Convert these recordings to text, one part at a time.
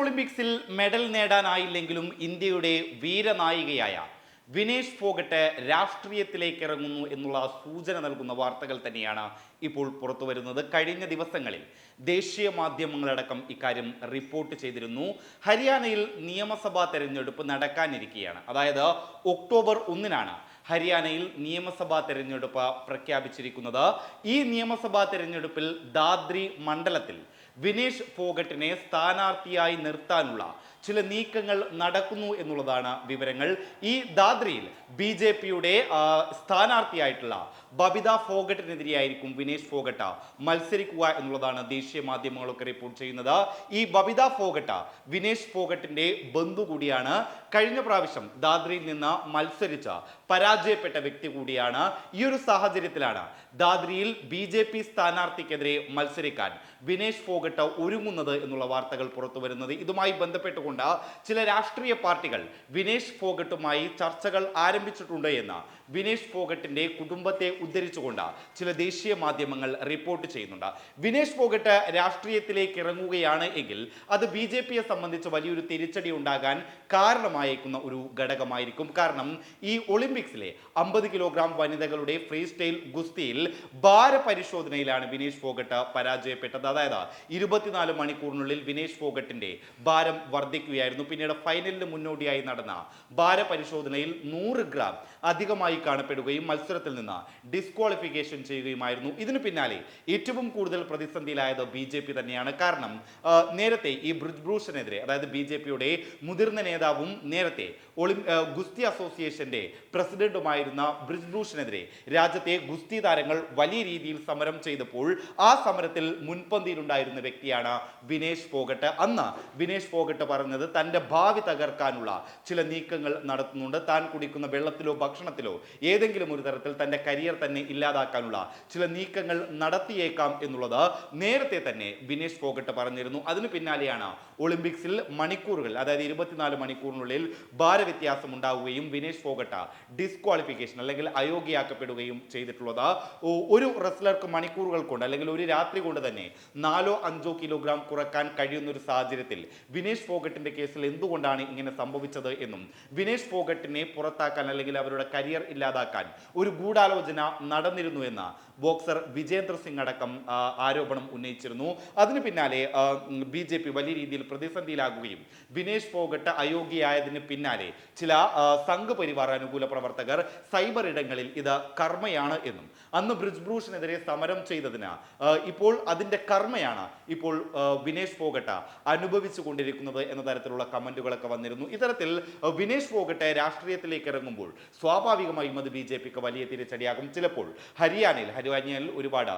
ഒളിമ്പിക്സിൽ മെഡൽ നേടാനായില്ലെങ്കിലും ഇന്ത്യയുടെ വീരനായികയായ വിനേഷ് ഫോഗട്ട് രാഷ്ട്രീയത്തിലേക്ക് ഇറങ്ങുന്നു എന്നുള്ള സൂചന നൽകുന്ന വാർത്തകൾ തന്നെയാണ് ഇപ്പോൾ പുറത്തു വരുന്നത് കഴിഞ്ഞ ദിവസങ്ങളിൽ ദേശീയ മാധ്യമങ്ങളടക്കം ഇക്കാര്യം റിപ്പോർട്ട് ചെയ്തിരുന്നു. ഹരിയാനയിൽ നിയമസഭാ തെരഞ്ഞെടുപ്പ് നടക്കാനിരിക്കുകയാണ് അതായത് ഒക്ടോബർ ഒന്നിനാണ് ഹരിയാനയിൽ നിയമസഭാ തെരഞ്ഞെടുപ്പ് പ്രഖ്യാപിച്ചിരിക്കുന്നത്. ഈ നിയമസഭാ തെരഞ്ഞെടുപ്പിൽ ദാദ്രി മണ്ഡലത്തിൽ വിനേഷ് ഫോഗട്ടിനെ സ്ഥാനാർത്ഥിയായി നിർത്താനുള്ള ചില നീക്കങ്ങൾ നടക്കുന്നു എന്നുള്ളതാണ് വിവരങ്ങൾ. ഈ ദാദ്രിയിൽ ബി ജെ പിയുടെ സ്ഥാനാർത്ഥിയായിട്ടുള്ള ബബിത ഫോഗട്ടിനെതിരെയായിരിക്കും വിനേഷ് ഫോഗട്ട മത്സരിക്കുക എന്നുള്ളതാണ് ദേശീയ മാധ്യമങ്ങളൊക്കെ റിപ്പോർട്ട് ചെയ്യുന്നത്. ഈ ബബിത ഫോഗട്ട വിനേഷ് ഫോഗട്ടിന്റെ ബന്ധു കൂടിയാണ്. കഴിഞ്ഞ പ്രാവശ്യം ദാദ്രിയിൽ നിന്ന് മത്സരിച്ച പരാജയപ്പെട്ട വ്യക്തി കൂടിയാണ്. ഈ ഒരു സാഹചര്യത്തിലാണ് ദാദ്രിയിൽ ബി ജെ പി സ്ഥാനാർത്ഥിക്കെതിരെ മത്സരിക്കാൻ വിനേഷ് ഫോഗട്ട ഒരുങ്ങുന്നത് എന്നുള്ള വാർത്തകൾ പുറത്തു വരുന്നത്. ഇതുമായി ബന്ധപ്പെട്ടുകൊണ്ട് ചില രാഷ്ട്രീയ പാർട്ടികൾ വിനേഷ് ഫോഗട്ടുമായി ചർച്ചകൾ ആരംഭിച്ചിട്ടുണ്ട് എന്ന് വിനേഷ് ഫോഗട്ടിന്റെ കുടുംബത്തെ ഉദ്ധരിച്ചുകൊണ്ട് ചില ദേശീയ മാധ്യമങ്ങൾ റിപ്പോർട്ട് ചെയ്യുന്നുണ്ട്. വിനേഷ് ഫോഗട്ട് രാഷ്ട്രീയത്തിലേക്ക് ഇറങ്ങുകയാണ് എങ്കിൽ അത് ബി ജെ പിയെ സംബന്ധിച്ച് വലിയൊരു തിരിച്ചടി ഉണ്ടാകാൻ കാരണമായേക്കുന്ന ഒരു ഘടകമായിരിക്കും. കാരണം ഈ ഒളിമ്പിക്സിലെ അമ്പത് കിലോഗ്രാം വനിതകളുടെ ഫ്രീ സ്റ്റൈൽ ഗുസ്തിയിൽ ഭാരപരിശോധനയിലാണ് വിനേഷ് ഫോഗട്ട് പരാജയപ്പെട്ടത്. അതായത് ഇരുപത്തിനാല് മണിക്കൂറിനുള്ളിൽ വിനേഷ് ഫോഗട്ടിന്റെ ഭാരം വർദ്ധിക്കുകയായിരുന്നു പിന്നീട് ഫൈനലിന് മുന്നോടിയായി നടന്ന ഭാരപരിശോധനയിൽ നൂറ് ഗ്രാം അധികമായി കാണപ്പെടുകയും മത്സരത്തിൽ നിന്ന് ഡിസ്ക്വാളിഫിക്കേഷൻ ചെയ്യുകയുമായിരുന്നു. ഇതിന് പിന്നാലെ ഏറ്റവും കൂടുതൽ പ്രതിസന്ധിയിലായത് ബി ജെ പി തന്നെയാണ്. കാരണം നേരത്തെ ഈ ബ്രിജ്ഭൂഷനെതിരെ അതായത് ബി ജെ പിയുടെ മുതിർന്ന നേതാവും നേരത്തെ ഒളിം ഗുസ്തി അസോസിയേഷന്റെ പ്രസിഡന്റുമായിരുന്ന ബ്രിജ്ഭൂഷനെതിരെ രാജ്യത്തെ ഗുസ്തി താരങ്ങൾ വലിയ രീതിയിൽ സമരം ചെയ്തപ്പോൾ ആ സമരത്തിൽ മുൻപന്തിയിലുണ്ടായിരുന്ന വ്യക്തിയാണ് വിനേഷ് ഫോഗട്ട് അന്ന് വിനേഷ് ഫോഗട്ട് പറഞ്ഞത് തന്റെ ഭാവി തകർക്കാനുള്ള ചില നീക്കങ്ങൾ നടത്തുന്നുണ്ട്. താൻ കുടിക്കുന്ന വെള്ളത്തിലോ ഭക്ഷണത്തിലോ ഏതെങ്കിലും ഒരു തരത്തിൽ തന്റെ കരിയർ തന്നെ ഇല്ലാതാക്കാനുള്ള ചില നീക്കങ്ങൾ നടത്തിയേക്കാം എന്നുള്ളത് നേരത്തെ തന്നെ വിനേഷ് ഫോഗട്ട് പറഞ്ഞിരുന്നു. അതിനു പിന്നാലെയാണ് ഒളിമ്പിക്സിൽ മണിക്കൂറുകൾ അതായത് ഇരുപത്തിനാല് മണിക്കൂറിനുള്ളിൽ ഭാരവ്യത്യാസം ഉണ്ടാവുകയും വിനേഷ് ഫോഗട്ട ഡിസ്ക്വാളിഫിക്കേഷൻ അല്ലെങ്കിൽ അയോഗ്യയാക്കപ്പെടുകയും ചെയ്തിട്ടുള്ളത്. ഒരു റെസ്ലർക്ക് മണിക്കൂറുകൾ കൊണ്ട് അല്ലെങ്കിൽ ഒരു രാത്രി കൊണ്ട് തന്നെ നാലോ അഞ്ചോ കിലോഗ്രാം കുറയ്ക്കാൻ കഴിയുന്ന ഒരു സാഹചര്യത്തിൽ വിനേഷ് ഫോഗട്ടിന്റെ കേസിൽ എന്തുകൊണ്ടാണ് ഇങ്ങനെ സംഭവിച്ചത് എന്നും വിനേഷ് ഫോഗട്ടിനെ പുറത്താക്കാൻ അല്ലെങ്കിൽ അവരുടെ കരിയർ ഇല്ലാതാക്കാൻ ഒരു ഗൂഢാലോചന നടന്നിരുന്നു എന്ന് ബോക്സർ വിജേന്ദ്ര സിംഗ് അടക്കം ആരോപണം ഉന്നയിച്ചിരുന്നു. അതിന് പിന്നാലെ ബി ജെ പി വലിയ രീതിയിൽ പ്രതിസന്ധിയിലാകുകയും വിനേഷ് ഫോഗട്ട് അയോഗ്യയായതിന് പിന്നാലെ ചില സംഘപരിവാർ സംഘ് പരിവാർ അനുകൂല പ്രവർത്തകർ സൈബർ ഇടങ്ങളിൽ ഇത് കർമ്മയാണ് എന്നും അന്ന് ബ്രിജ് ബ്രൂഷിനെതിരെ സമരം ചെയ്തതിന് ഇപ്പോൾ അതിന്റെ കർമ്മയാണ് ഇപ്പോൾ വിനേഷ് ഫോഗട്ട അനുഭവിച്ചു കൊണ്ടിരിക്കുന്നത് എന്ന തരത്തിലുള്ള കമന്റുകളൊക്കെ വന്നിരുന്നു. ഇത്തരത്തിൽ വിനേഷ് പോകട്ടെ രാഷ്ട്രീയത്തിലേക്ക് ഇറങ്ങുമ്പോൾ സ്വാഭാവികമായും അത് ബി ജെ പിക്ക് വലിയ തിരിച്ചടിയാകും. ചിലപ്പോൾ ഹരിയാനയിൽ ഹരിയാനയിൽ ഒരുപാട്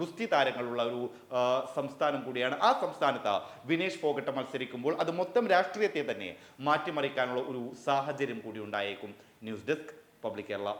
ഗുസ്തി താരങ്ങളുള്ള ഒരു സംസ്ഥാനം കൂടിയാണ്. ആ സംസ്ഥാനത്ത് വിനേഷ് പോകട്ടെ മത്സരിക്കുമ്പോൾ അത് മൊത്തം രാഷ്ട്രീയത്തെ തന്നെ മാറ്റിമറിക്കാനുള്ള ഒരു സാഹചര്യം കൂടി ഉണ്ടായേക്കും. News desk public Kerala.